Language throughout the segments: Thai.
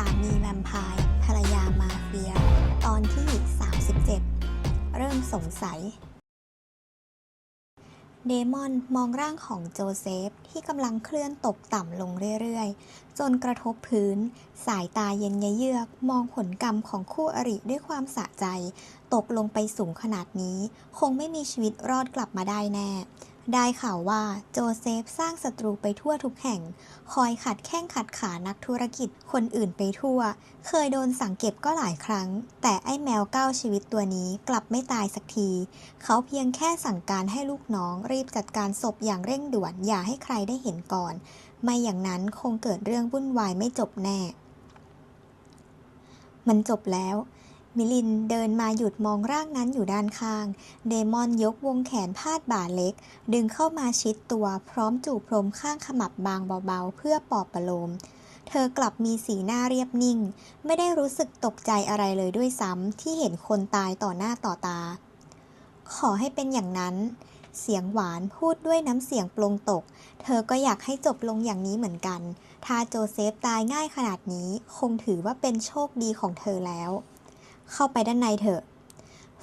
สามีแวมไพร์ภรรยามาเฟีย ตอนที่ 37 เริ่มสงสัย เดมอนมองร่างของโจเซฟที่กำลังเคลื่อนตกต่ำลงเรื่อยๆ จนกระทบพื้น สายตาเย็นยเยือก มองผลกรรมของคู่อริด้วยความสะใจ ตกลงไปสูงขนาดนี้ คงไม่มีชีวิตรอดกลับมาได้แน่ ได้ข่าวว่าโจเซฟสร้างศัตรูไปทั่วทุกแห่ง คอยขัดแข้งขัดขานักธุรกิจคนอื่นไปทั่ว เคยโดนสังเก็บก็หลายครั้ง แต่ไอ้แมวเก้าชีวิตตัวนี้กลับไม่ตายสักที เขาเพียงแค่สั่งการให้ลูกน้องรีบจัดการศพอย่างเร่งด่วนอย่าให้ใครได้เห็นก่อน ไม่อย่างนั้นคงเกิดเรื่องวุ่นวายไม่จบแน่ มันจบแล้ว มิลินเดินมาหยุดมองร่างนั้นอยู่ด้านข้าง เดมอนยกวงแขนพาดบ่าเล็ก ดึงเข้ามาชิดตัวพร้อมจูบพรมข้างขมับบางเบาๆ เพื่อปลอบประโลม เธอกลับมีสีหน้าเรียบนิ่ง ไม่ได้รู้สึกตกใจอะไรเลยด้วยซ้ำที่เห็นคนตายต่อหน้าต่อตา ขอให้เป็นอย่างนั้น เสียงหวานพูดด้วยน้ำเสียงปลงตก เธอก็อยากให้จบลงอย่างนี้เหมือนกัน ถ้าโจเซฟตายง่ายขนาดนี้คงถือว่าเป็นโชคดีของเธอแล้ว เข้าไปด้านในเถอะ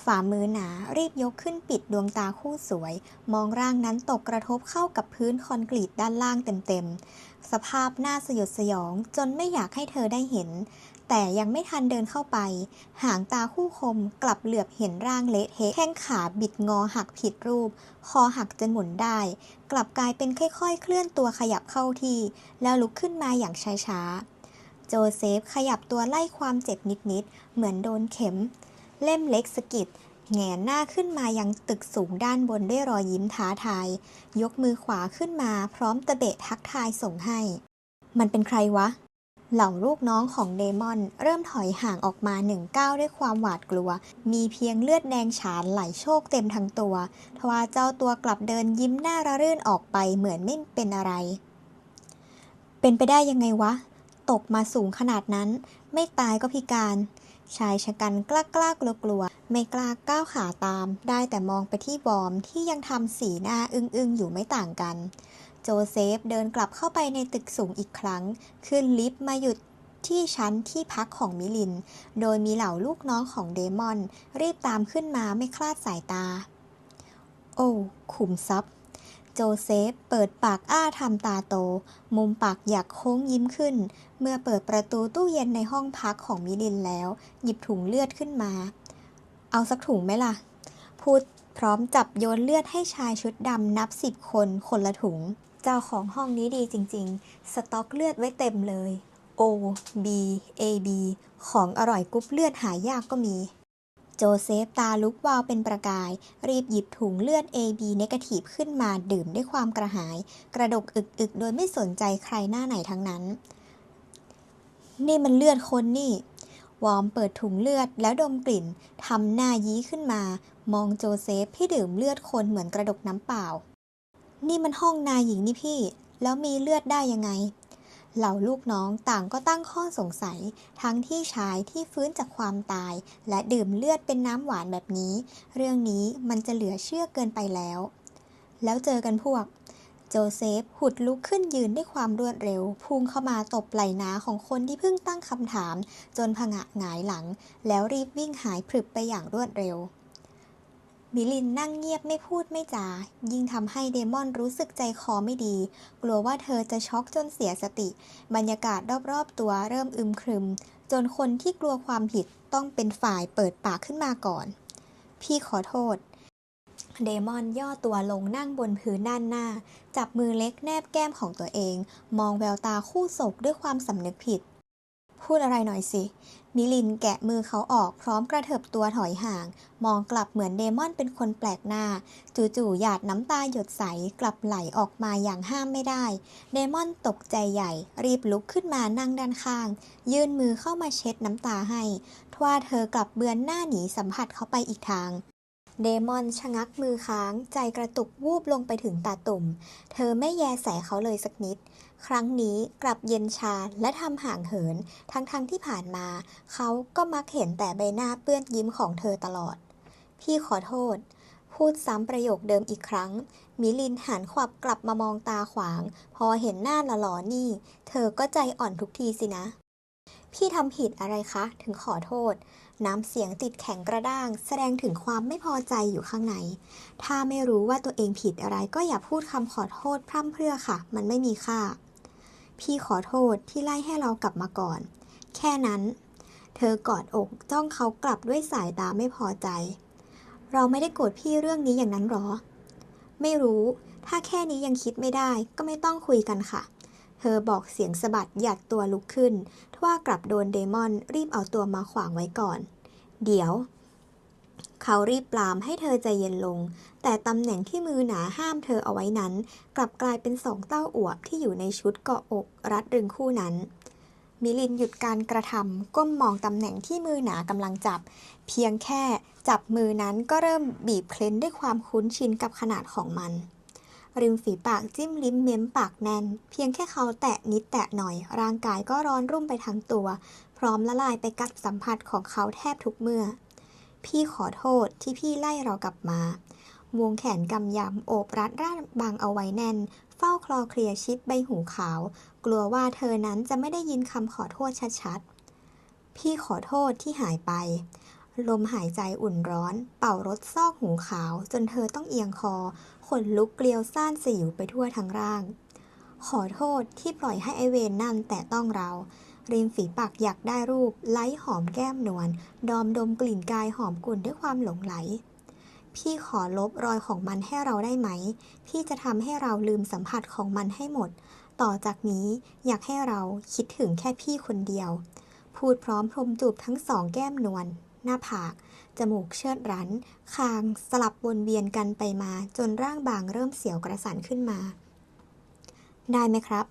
ฝ่ามือหนารีบยกขึ้นปิดดวงตาคู่สวย มองร่างนั้นตกกระทบเข้ากับพื้นคอนกรีตด้านล่างเต็มๆ สภาพหน้าสยดสยองจนไม่อยากให้เธอได้เห็น แต่ยังไม่ทันเดินเข้าไป หางตาคู่คมกลับเหลือบเห็นร่างเละเทะแข้งขาบิดงอหักผิดรูป คอหักจนหมุนได้ กลับกลายเป็นค่อยๆ เคลื่อนตัวขยับเข้าที่ แล้วลุกขึ้นมาอย่างช้าๆ โจเซฟขยับตัวไล่ความเจ็บนิดๆ เหมือนโดนเข็ม เล่มเล็กสะกิดแหงนหน้าขึ้นมายังตึกสูงด้านบนด้วยรอยยิ้มท้าทาย ยกมือขวาขึ้นมาพร้อมตะเบะทักทายส่งให้ มันเป็นใครวะ เหล่าลูกน้องของเดมอน เริ่มถอยห่างออกมาหนึ่งก้าวด้วยความหวาดกลัว มีเพียงเลือดแดงฉานไหลโชกเต็มทั้งตัวทว่าเจ้าตัวกลับเดินยิ้มหน้าระรื่นออกไปเหมือนไม่เป็นอะไร เป็นไปได้ยังไงวะ ตกมาสูงขนาดนั้น ไม่ตายก็พิการ ชายชะกันกล้ากล้ากลัวกลัวๆไม่กล้าก้าวขาตาม ได้แต่มองไปที่บอมที่ยังทำสีหน้าอึ้งๆอยู่ไม่ต่างกัน โจเซฟเดินกลับเข้าไปในตึกสูงอีกครั้ง ขึ้นลิฟต์มาหยุดที่ชั้นที่พักของมิลิน โดยมีเหล่าลูกน้องของเดมอน รีบตามขึ้นมาไม่คลาดสายตา โอ้ ขุมทรัพย์ โจเซฟเปิดปากอ้าทำตาโต มุมปากอยากโค้งยิ้มขึ้น เมื่อเปิดประตูตู้เย็นในห้องพักของมิลินแล้ว หยิบถุงเลือดขึ้นมา เอาสักถุงไหมล่ะ พูดพร้อมจับโยนเลือดให้ชายชุดดำนับสิบคนคนละถุง เจ้าของห้องนี้ดีจริง ๆ สต็อกเลือดไว้เต็มเลย O B A B ของอร่อยกรุ๊ปเลือดหายากก็มี โจเซฟตาลุกวาวเป็นประกาย รีบหยิบถุงเลือด AB เนกาทีฟขึ้นมาดื่มด้วยความกระหาย กระดกอึกๆ โดยไม่สนใจใครหน้าไหนทั้งนั้น นี่มันเลือดคนนี่ วอมเปิดถุงเลือดแล้วดมกลิ่นทำหน้ายี้ขึ้นมา มองโจเซฟที่ดื่มเลือดคนเหมือนกระดกน้ำเปล่า นี่มันห้องนายหญิงนี่พี่ แล้วมีเลือดได้ยังไง เหล่าลูกน้องต่างก็ตั้งข้อสงสัย ทั้งที่ชายที่ฟื้นจากความตาย และดื่มเลือดเป็นน้ำหวานแบบนี้ เรื่องนี้มันจะเหลือเชื่อเกินไปแล้ว แล้วเจอกันพวก โจเซฟหุดลุกขึ้นยืนด้วยความรวดเร็ว พุ่งเข้ามาตบไหล่นาของคนที่เพิ่งตั้งคำถาม จนผงะหงายหลัง แล้วรีบวิ่งหายพรึบไปอย่างรวดเร็ว มิลินนั่งเงียบไม่พูดไม่จา ยิ่งทำให้เดมอนรู้สึกใจคอไม่ดี กลัวว่าเธอจะช็อกจนเสียสติ บรรยากาศรอบๆตัวเริ่มอึมครึม จนคนที่กลัวความผิดต้องเป็นฝ่ายเปิดปากขึ้นมาก่อน พี่ขอโทษ เดมอนย่อตัวลงนั่งบนพื้นด้านหน้า จับมือเล็กแนบแก้มของตัวเอง มองแววตาคู่โศกด้วยความสำนึกผิด พูดอะไรหน่อยสิ มิลินแกะมือเขาออกพร้อมกระเถิบตัวถอยห่าง มองกลับเหมือนเดมอนเป็นคนแปลกหน้า จู่ๆหยาดน้ำตาหยดใสกลับไหลออกมาอย่างห้ามไม่ได้ เดมอนตกใจใหญ่ รีบลุกขึ้นมานั่งด้านข้าง ยื่นมือเข้ามาเช็ดน้ำตาให้ ทว่าเธอกลับเบือนหน้าหนีสัมผัสเขาไปอีกทาง เดมอนชะงักมือค้าง ใจกระตุกวูบลงไปถึงตาตุ่ม เธอไม่แยแสเขาเลยสักนิด ครั้งนี้กลับเย็นชาและทำห่างเหิน ทั้งๆทที่ผ่านมา เขาก็มักเห็นแต่ใบหน้าเปื้อนยิ้มของเธอตลอด พี่ขอโทษ พูดซ้ำประโยคเดิมอีกครั้ง มิลินหันขวับกลับมามองตาขวาง พอเห็นหน้าหล่อๆนี่ เธอก็ใจอ่อนทุกทีสินะ พี่ทำผิดอะไรคะ ถึงขอโทษ น้ำเสียงติดแข็งกระด้าง แสดงถึงความไม่พอใจอยู่ข้างใน ถ้าไม่รู้ว่าตัวเองผิดอะไรก็อย่าพูดคำขอโทษพร่ำเพรื่อค่ะ มันไม่มีค่า พี่ขอโทษที่ไล่ให้เรากลับมาก่อน แค่นั้น เธอกอดอกจ้องเขากลับด้วยสายตาไม่พอใจ เราไม่ได้โกรธพี่เรื่องนี้อย่างนั้นหรอ ไม่รู้ ถ้าแค่นี้ยังคิดไม่ได้ ก็ไม่ต้องคุยกันค่ะ เธอบอกเสียงสะบัดหยัดตัวลุกขึ้น ทว่ากลับโดนเดมอนรีบเอาตัวมาขวางไว้ก่อน เดี๋ยว เขารีบปรามให้เธอใจเย็นลง แต่ตำแหน่งที่มือหนาห้ามเธอเอาไว้นั้น กลับกลายเป็นสองเต้าอวบที่อยู่ในชุดเกาะอกรัดรึงคู่นั้นมิลินหยุดการกระทำก้มมองตำแหน่งที่มือหนากำลังจับ เพียงแค่จับมือนั้นก็เริ่มบีบเคล้นด้วยความคุ้นชินกับขนาดของมัน ริมฝีปากจิ้มลิ้มเม้มปากแน่น เพียงแค่เขาแตะนิดแตะหน่อย ร่างกายก็ร้อนรุ่มไปทั้งตัว พร้อมละลายไปกับสัมผัสของเขาแทบทุกเมื่อ พี่ขอโทษที่พี่ไล่เรากลับมา วงแขนกำยำโอบรัดร่างบางเอาไว้แน่น เฝ้าคลอเคลียชิดใบหูขาว กลัวว่าเธอนั้นจะไม่ได้ยินคำขอโทษชัดๆ พี่ขอโทษที่หายไป ลมหายใจอุ่นร้อน เป่ารถซอกหูขาว จนเธอต้องเอียงคอ ขนลุกเกลียวซ่านสิวไปทั่วทั้งร่าง ขอโทษที่ปล่อยให้ไอเวนนั่นแต่ต้องเรา ริมฝีปากอยากได้รูป ไล้หอมแก้มนวล ดอมดมกลิ่นกายหอมกลุ่นด้วยความหลงไหล พี่ขอลบรอยของมันให้เราได้ไหม พี่จะทำให้เราลืมสัมผัสของมันให้หมด ต่อจากนี้อยากให้เราคิดถึงแค่พี่คนเดียวพูดพร้อมพรมจูบทั้งสองแก้มนวล หน้าผาก จมูกเชิดรัน คางสลับวนเวียนกันไปมา จนร่างบางเริ่มเสียวกระสันขึ้นมา ได้ไหมครับ